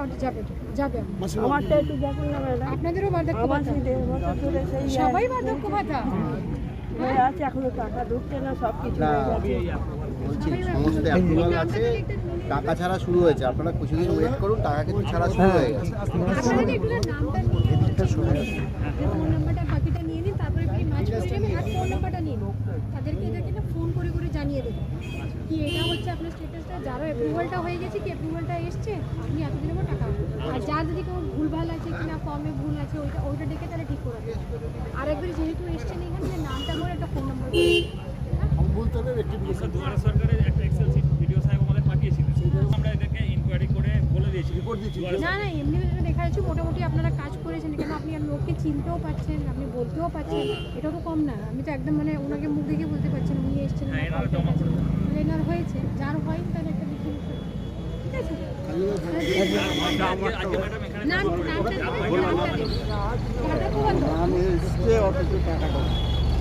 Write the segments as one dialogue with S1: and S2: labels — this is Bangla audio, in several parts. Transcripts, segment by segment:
S1: অ্যাকাউন্টে যাবে যাবে
S2: আমারটা একটু দেখুন না ম্যাডাম।
S1: আপনাদেরও বার্ধক্য ভাতা?
S2: সেই
S1: সবাই বার্ধক্য ভাতা?
S2: আছে এখনও টাকা ঢুকছে না সব কিছু
S3: বলছি সমস্ত অ্যাপ্রুভাল আছে টাকা ছাড়া শুরু হয়েছে। আপনারা কিছুদিন ওয়েট করুন টাকা কিন্তু ছাড়া শুরু হয়ে গেছে। এদিকটা
S1: তাদেরকে এদেরকে না ফোন করে করে জানিয়ে দেবেন কি এটা হচ্ছে আপনার স্ট্যাটাসটা যারও অ্যাপ্রুভালটা হয়ে গেছে কি অ্যাপ্রুভালটা এসছে? আপনি এতদিনের পর টাকা আর যার যদি কোনো ভুলভাল আছে কিনা ফর্মে ভুল আছে ওইটা ওইটা দেখে তাহলে ঠিক করে আরেকবার যেহেতু এসছেন এখানে যে নামটা করে একটা ফোন নাম্বার
S4: আমরা দুয়ারা সরকারের একটা এক্সেল শিট ভিডিও সাহেব আমাদের পাঠিয়েছিলেন আমরা এদেরকে ইনকোয়ারি করে বলে দিয়েছি। রিপোর্ট দিয়েছি।
S1: না না এমনি দেখা যাচ্ছে মোটামুটি আপনারা কাজ করেছেন কেন আপনি আর লোককে চিনতেও পারছেন আপনি বলতেও পারছেন এটা তো কম না আমি তো একদম মানে ওনাকে মুখ দেখে বলতে পারছেন উনি এসছেন
S4: হ্যাঁ।
S1: মানে এনার হয়েছে যার হয় তার একটা ঠিক আছে নাম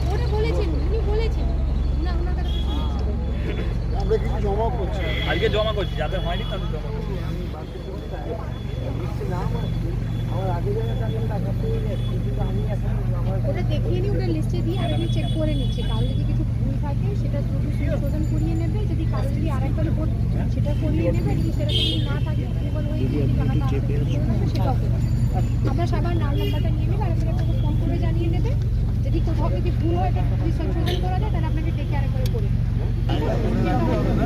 S1: ওটা বলেছেন উনি বলেছেন না ওনার কাছে
S3: আমরা কিছু জমা করছি
S4: আজকে জমা করছি যাদের হয়নি তাদের জমা করছি
S1: ওটা দেখিয়ে নিই ওটা লিস্টে দিয়ে আর আমি চেক করে নিচ্ছি। কারও যদি কিছু ভুল থাকে সেটা দ্রুত সংশোধন করিয়ে নেবে। যদি কারও যদি আরেকবার রিপোর্ট সেটা করিয়ে নেবে। যদি সেরকম যদি না থাকে approval হয়ে যদি টাকাটা সেটাও সবার নাম নাম্বারটা নিয়ে নেবে আর আপনাকে ফোন করে জানিয়ে নেবে। যদি কোথাও যদি ভুল হয় এটা যদি সংশোধন করা যায় তাহলে আপনাকে ডেকে আরেকবার করে।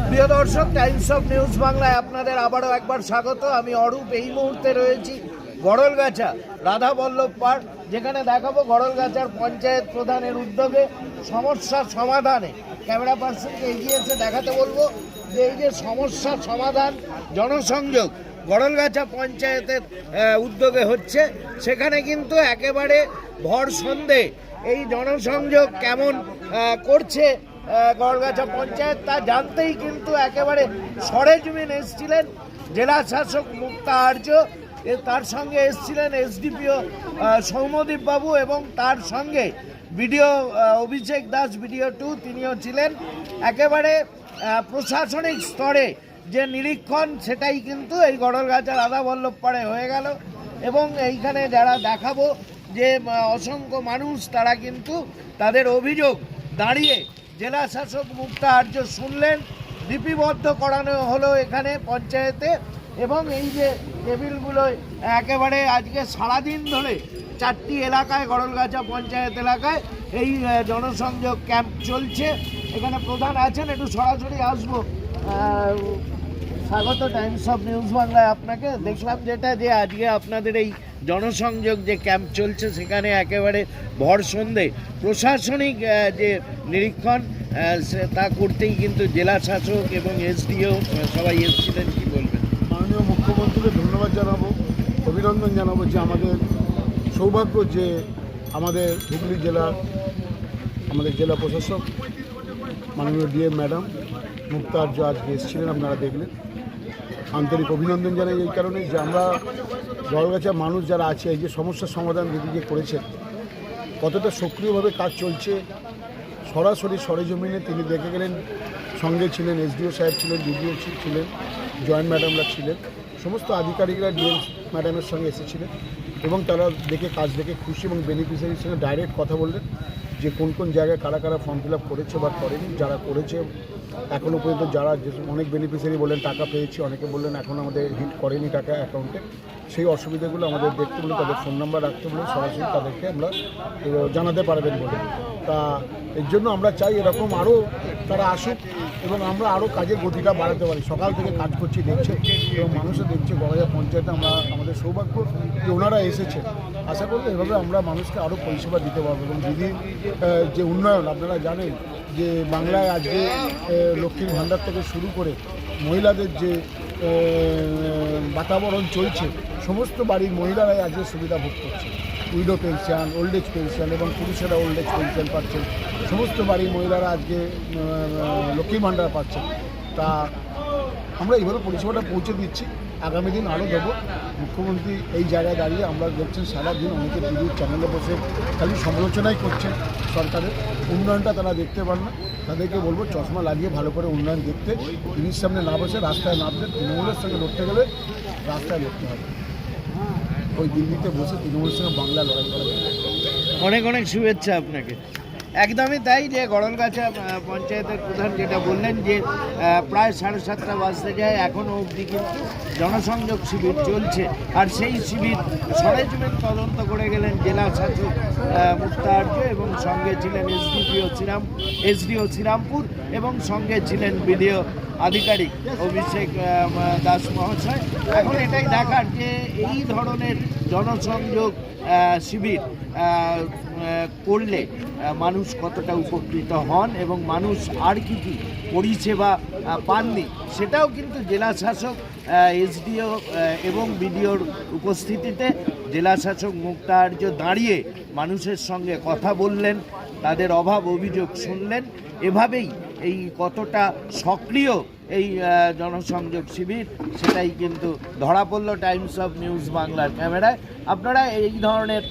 S5: প্রিয় দর্শক টাইমস অফ নিউজ বাংলায় আপনাদের আবারও একবার স্বাগত। আমি অরূপ এই মুহূর্তে রয়েছি গড়লগাছা রাধা বল্লভ পার্ক, যেখানে দেখাবো গড়লগাছার পঞ্চায়েত প্রধানের উদ্যোগে সমস্যার সমাধানে। ক্যামেরা পার্সনকে এগিয়ে এসে দেখাতে বলব যে এই যে সমস্যার সমাধান, জনসংযোগ গড়লগাছা পঞ্চায়েতের উদ্যোগে হচ্ছে, সেখানে কিন্তু একেবারে ভর সন্ধে এই জনসংযোগ কেমন করছে গড়গাছা পঞ্চায়েত তা জানতেই কিন্তু একেবারে সরেজমিন এসেছিলেন। জেলা শাসক মুক্তা আর্য তার সঙ্গে এসেছিলেন এসডিপিও সৌমদীপ বাবু এবং তার সঙ্গে BDO Abhishek Das, BDO two, তিনিও ছিলেন। একেবারে প্রশাসনিক স্তরে যে নিরীক্ষণ, সেটাই কিন্তু এই গড়লগাছা বল্লভ পাড়ে হয়ে গেল। এবং এইখানে যারা দেখাবো যে অসংখ্য মানুষ, তারা কিন্তু তাদের অভিযোগ দাঁড়িয়ে জেলা শাসক মুক্তা আর্য শুনলেন। লিপিবদ্ধ করানো হলো এখানে পঞ্চায়েতে। এবং এই যে টেবিলগুলো একেবারে আজকে সারাদিন ধরে চারটি এলাকায়, গড়লগাছা পঞ্চায়েত এলাকায় এই জনসংযোগ ক্যাম্প চলছে। এখানে প্রধান আছেন, একটু সরাসরি আসব। স্বাগত টাইমস অফ নিউজ বাংলায় আপনাকে। দেখলাম যেটা যে আজকে আপনাদের এই জনসংযোগ যে ক্যাম্প চলছে, সেখানে একেবারে ভর সন্ধে। প্রশাসনিক যে নিরীক্ষণ তা করতেই কিন্তু জেলা শাসক এবং এসডিও সবাই এসেছিলেন।
S6: মুখ্যমন্ত্রীকে ধন্যবাদ জানাব, অভিনন্দন জানাব যে আমাদের সৌভাগ্য যে আমাদের হুগলি জেলার আমাদের জেলা প্রশাসক মাননীয় ডিএম ম্যাডাম মুক্তার্য আজকে এসেছিলেন, আপনারা দেখলেন। আন্তরিক অভিনন্দন জানাই এই কারণে যে আমরা জলগাছা মানুষ যারা আছে, এই যে সমস্যার সমাধান দিদি যে করেছেন, কতটা সক্রিয়ভাবে কাজ চলছে, সরাসরি সরেজমিনে তিনি দেখে গেলেন, সঙ্গে ছিলেন এসডিও সাহেব ছিলেন, ডিডিও ছিলেন, জয়েন্ট ম্যাডামরা ছিলেন। সমস্ত আধিকারিকরা ডিএম ম্যাডামের সঙ্গে এসেছিলেন এবং তারা দেখে কাজ দেখে খুশি এবং বেনিফিশিয়ারির সঙ্গে ডাইরেক্ট কথা বললেন যে কোন কোন জায়গায় কারা কারা ফর্ম ফিল আপ করেছে বা করেনি, যারা করেছে এখনও পর্যন্ত যারা অনেক বেনিফিশিয়ারি বললেন টাকা পেয়েছি, অনেকে বললেন এখন আমাদের হিট করেনি টাকা অ্যাকাউন্টে সেই অসুবিধাগুলো আমাদের দেখতে বলে তাদের ফোন নাম্বার রাখতে বলে সরাসরি তাদেরকে আমরা জানাতে পারবেন বলে। তা, এর জন্য আমরা চাই এরকম আরও তারা আসুক এবং আমরা আরও কাজের গতিটা বাড়াতে পারি। সকাল থেকে কাজ করছি দেখছে এবং মানুষও দেখছে গড়াইয়া পঞ্চায়েতে আমরা আমাদের সৌভাগ্য যে ওনারা এসেছে। আশা করি এভাবে আমরা মানুষকে আরও পরিষেবা দিতে পারব। এবং আহ, যে উন্নয়ন আপনারা জানেন যে বাংলায় আজকে লক্ষ্মীর ভাণ্ডার থেকে শুরু করে মহিলাদের যে বাতাবরণ চলছে সমস্ত বাড়ির মহিলারাই আজকে সুবিধা ভোগ করছে। Widow pension, old age pension এবং পুরুষেরা ওল্ড এজ পেনশন পাচ্ছেন। সমস্ত বাড়ির মহিলারা আজকে লক্ষ্মী ভাণ্ডার পাচ্ছেন। তা আমরা এইভাবে পরিষেবাটা পৌঁছে দিচ্ছি। আগামী দিন আরও দেবো। মুখ্যমন্ত্রী এই জায়গায় দাঁড়িয়ে আমরা দেখছেন সারাদিন অনেকে টিভির চ্যানেলে বসে খালি সমালোচনাই করছেন সরকারের। উন্নয়নটা তারা দেখতে পান না। তাদেরকে বলব চশমা লাগিয়ে ভালো করে উন্নয়ন দেখতে। টিভির সামনে না বসে রাস্তায় নামতে, তৃণমূলের সঙ্গে লড়তে গেলে রাস্তায় লড়তে হবে। ওই দিল্লিতে বসে তৃণমূলের সঙ্গে বাংলা লড়াই
S5: অনেক অনেক শুভেচ্ছা আপনাকে। একদমই তাই যে গড়লগাছা পঞ্চায়েতের প্রধান যেটা বললেন যে প্রায় সাড়ে সাতটা বাজতে যায় এখনও অবধি কিন্তু জনসংযোগ শিবির চলছে। আর সেই শিবির সরেজমিন তদন্ত করে গেলেন জেলা শাসক মুক্তার্য এবং সঙ্গে ছিলেন এসডিপিও শ্রীরাম, এসডিও শ্রীরামপুর এবং সঙ্গে ছিলেন বিডিও আধিকারিক অভিষেক দাস মহাশয়। এখন এটাই দেখার যে এই ধরনের জনসংযোগ শিবির করলে মানুষ কতটা উপকৃত হন এবং মানুষ আর কি কি পরিষেবা পাননি, সেটাও কিন্তু জেলা শাসক এসডিও এবং বিডিওর উপস্থিতিতে জেলা শাসক মুক্তার্য দাঁড়িয়ে মানুষের সঙ্গে কথা বললেন, তাদের অভাব অভিযোগ শুনলেন। এভাবেই এই কতটা সক্রিয় এই জনসংযোগ শিবির, সেটাই কিন্তু ধরা পড়ল টাইমস অফ নিউজ বাংলার ক্যামেরায়। আপনারা এই ধরনের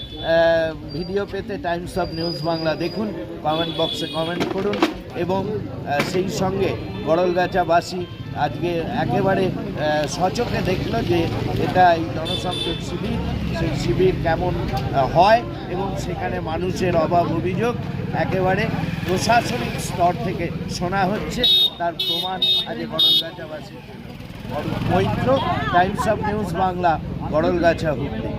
S5: ভিডিও পেতে টাইমস অফ নিউজ বাংলা দেখুন, কমেন্ট বক্সে কমেন্ট করুন এবং সেই সঙ্গে গড়লগাছাবাসী আজকে একেবারে সচকে দেখল যে এটা এই জনসংযোগ শিবির, সেই শিবির কেমন হয় এবং সেখানে মানুষের অভাব অভিযোগ একেবারে প্রশাসনিক স্তর থেকে শোনা হচ্ছে। তার প্রমাণ আজ গড়লগাছাবাসী Maitra, Times of News Bangla, Garalgachha Hooghly.